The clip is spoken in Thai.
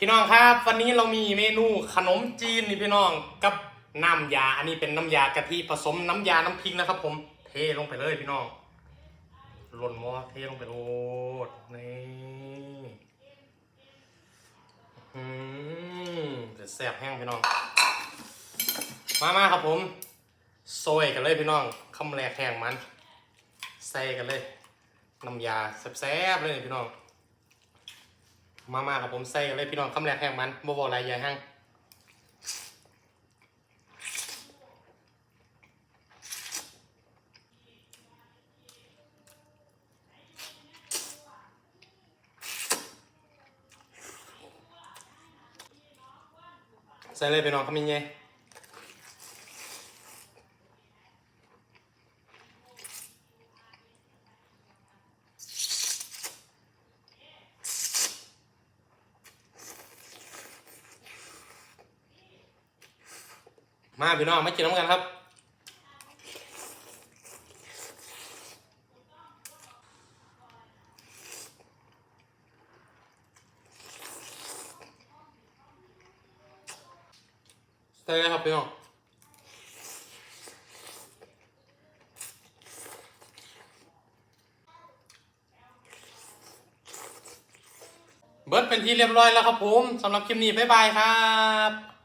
พี่น้องครับวันนี้เรามีเมนูขนมจีนนี่พี่น้องกับน้ำยา อันนี้เป็นน้ำยากะทิผสมน้ำยาน้ำพริกนะครับ ผมเทลงไปเลยพี่น้องหล่นหม้อเทลงไปโลดนี่อืมจะแซบแห้งพี่น้อง มามาครับผมโซยกันเลยพี่น้องคำแรกแห้งมัน ใส่กันเลยน้ำยาแซ่บๆเลยพี่น้อง มามาครับผมใส่กันเลยพี่น้องคำแรกแห้งมันบ่บอกอะไรใหญ่ห้างใส่เลยพี่น้องคำยังไง มาพี่น้องมากินน้ำกันครับใส่เลยครับพี่น้องเบิร์ดเป็นที่เรียบร้อยแล้วครับผมสำหรับคลิปนี้บ๊ายบายครับ